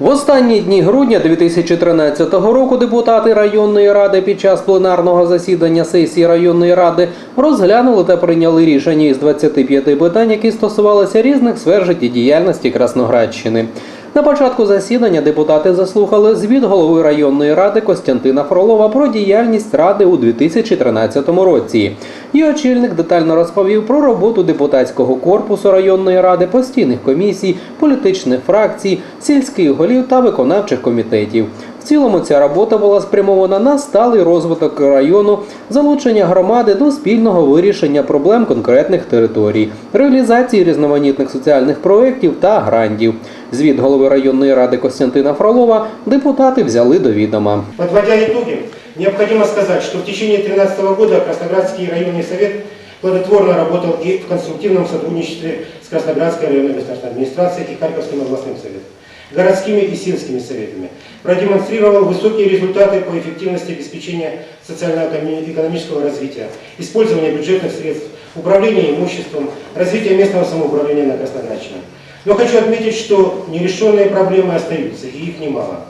В останні дні грудня 2013 року депутати районної ради під час пленарного засідання сесії районної ради розглянули та прийняли рішення із 25 питань, які стосувалися різних сфер життєдіяльності Красноградщини. На початку засідання депутати заслухали звіт голови районної ради Костянтина Фролова про діяльність ради у 2013 році. І очільник детально розповів про роботу депутатського корпусу районної ради, постійних комісій, політичних фракцій, сільських голів та виконавчих комітетів. Цілому ця робота була спрямована на сталий розвиток району, залучення громади до спільного вирішення проблем конкретних територій, реалізації різноманітних соціальних проєктів та грантів. Звіт голови районної ради Костянтина Фролова депутати взяли до відома. Подводя итоги, необходимо сказать, что в течение 2013 года Красноградский районный совет плодотворно работал и в конструктивном сотрудничестве с Красноградской районной государственной администрацией и Харьковским областным советом, городскими и сельскими советами, продемонстрировал высокие результаты по эффективности обеспечения социально-экономического развития, использования бюджетных средств, управления имуществом, развития местного самоуправления на Красноградщине. Но хочу отметить, что нерешенные проблемы остаются, и их немало.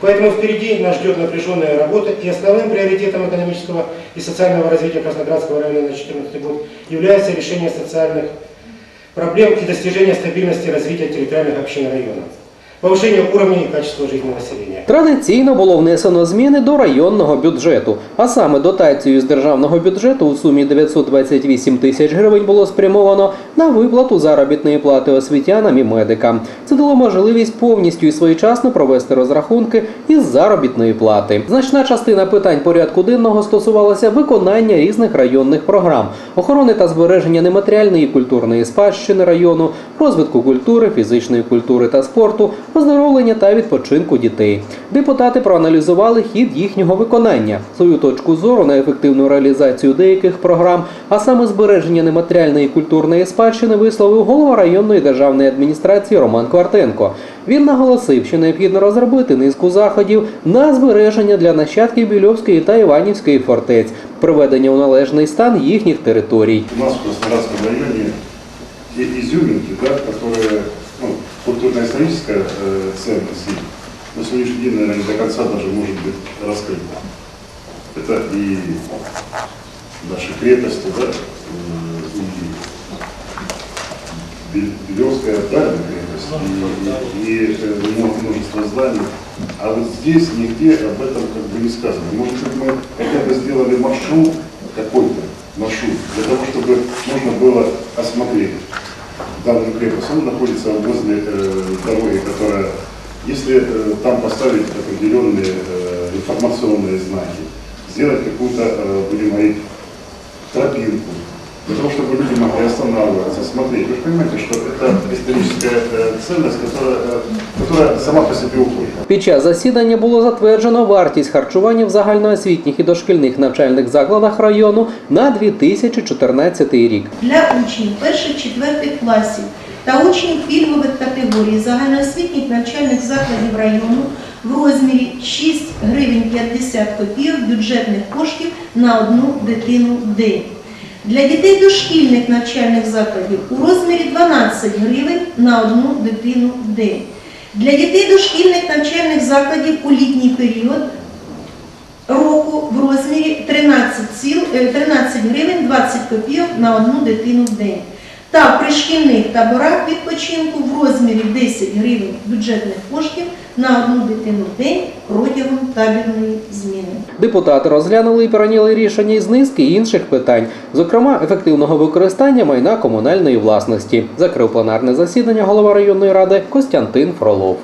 Поэтому впереди нас ждет напряженная работа, и основным приоритетом экономического и социального развития Красноградского района на 2014 год является решение социальных проблем и достижение стабильности развития территориальных общин района, повышение уровня и качества жизни населения. Традиційно було внесено зміни до районного бюджету, а саме дотацію з державного бюджету у сумі 928 тисяч гривень було спрямовано на виплату заробітної плати освітянам і медикам. Це дало можливість повністю і своєчасно провести розрахунки із заробітної плати. Значна частина питань порядку денного стосувалася виконання різних районних програм, охорони та збереження нематеріальної і культурної спадщини району, розвитку культури, фізичної культури та спорту, оздоровлення та відпочинку дітей. Депутати проаналізували хід їхнього виконання, свою точку зору на ефективну реалізацію деяких програм, а саме збереження нематеріальної культурної спадщини висловив голова районної державної адміністрації Роман Квартенко. Він наголосив, що необхідно розробити низку заходів на збереження для нащадків Більовської та Іванівської фортець, приведення у належний стан їхніх територій. У нас в те изюминки, да, которые ну, культурно-историческая э, ценность на сегодняшний день, наверное, до конца даже может быть раскрыта. Это и наши крепости, да, и Бе- Белевская правильная крепость, и, и, и, мно- множество зданий. А вот здесь нигде об этом как бы не сказано. Может быть, мы хотя бы сделали маршрут какой-то, маршрут, для того, чтобы можно было осмотреть данную крепость. Она находится возле э, дороги, которая, если э, там поставить определенные э, информационные знаки, сделать какую-то, э, будем говорить, тропинку, для того, чтобы люди могли останавливаться, смотреть. Вы же понимаете, что это историческая э, ценность, которая, э, которая сама по себе уходит. Під час засідання було затверджено вартість харчування в загальноосвітніх і дошкільних навчальних закладах району на 2014 рік. для учнів перших-четвертих класів та учнів пільгових категорій загальноосвітніх навчальних закладів району в розмірі 6 гривень 50 копійок бюджетних коштів на одну дитину в день. Для дітей дошкільних навчальних закладів у розмірі 12 гривень на одну дитину в день. Для дітей дошкільних навчальних закладів у літній період року в розмірі 13, ціл- е, 13 гривень 20 копійок на одну дитину в день. Та в пришкільних таборах відпочинку в розмірі 10 гривень бюджетних коштів на одну дитину в день протягом табірної зміни. Депутати розглянули і прийняли рішення із низки інших питань, зокрема ефективного використання майна комунальної власності. Закрив пленарне засідання голова районної ради Костянтин Фролов.